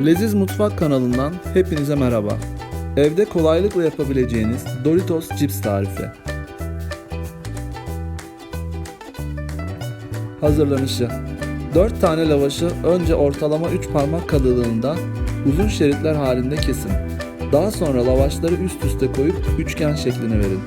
Leziz Mutfak kanalından hepinize merhaba. Evde kolaylıkla yapabileceğiniz Doritos cips tarifi. Hazırlanışı 4 tane lavaşı önce ortalama 3 parmak kalınlığında uzun şeritler halinde kesin. Daha sonra lavaşları üst üste koyup üçgen şeklini verin.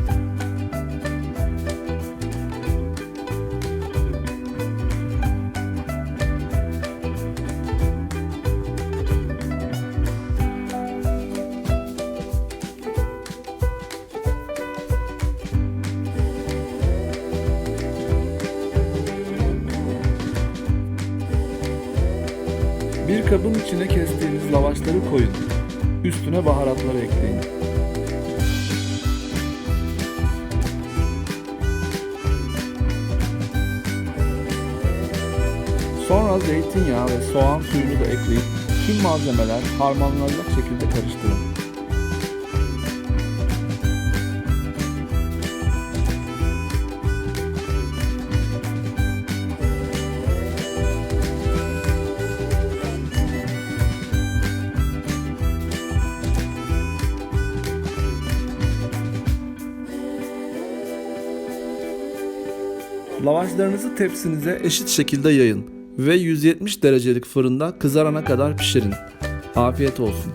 Bir kabın içine kestiğiniz lavaşları koyun. Üstüne baharatları ekleyin. Sonra zeytinyağı ve soğan suyunu da ekleyip tüm malzemeler harmanlanacak şekilde karıştırın. Lavaşlarınızı tepsinize eşit şekilde yayın ve 170 derecelik fırında kızarana kadar pişirin. Afiyet olsun.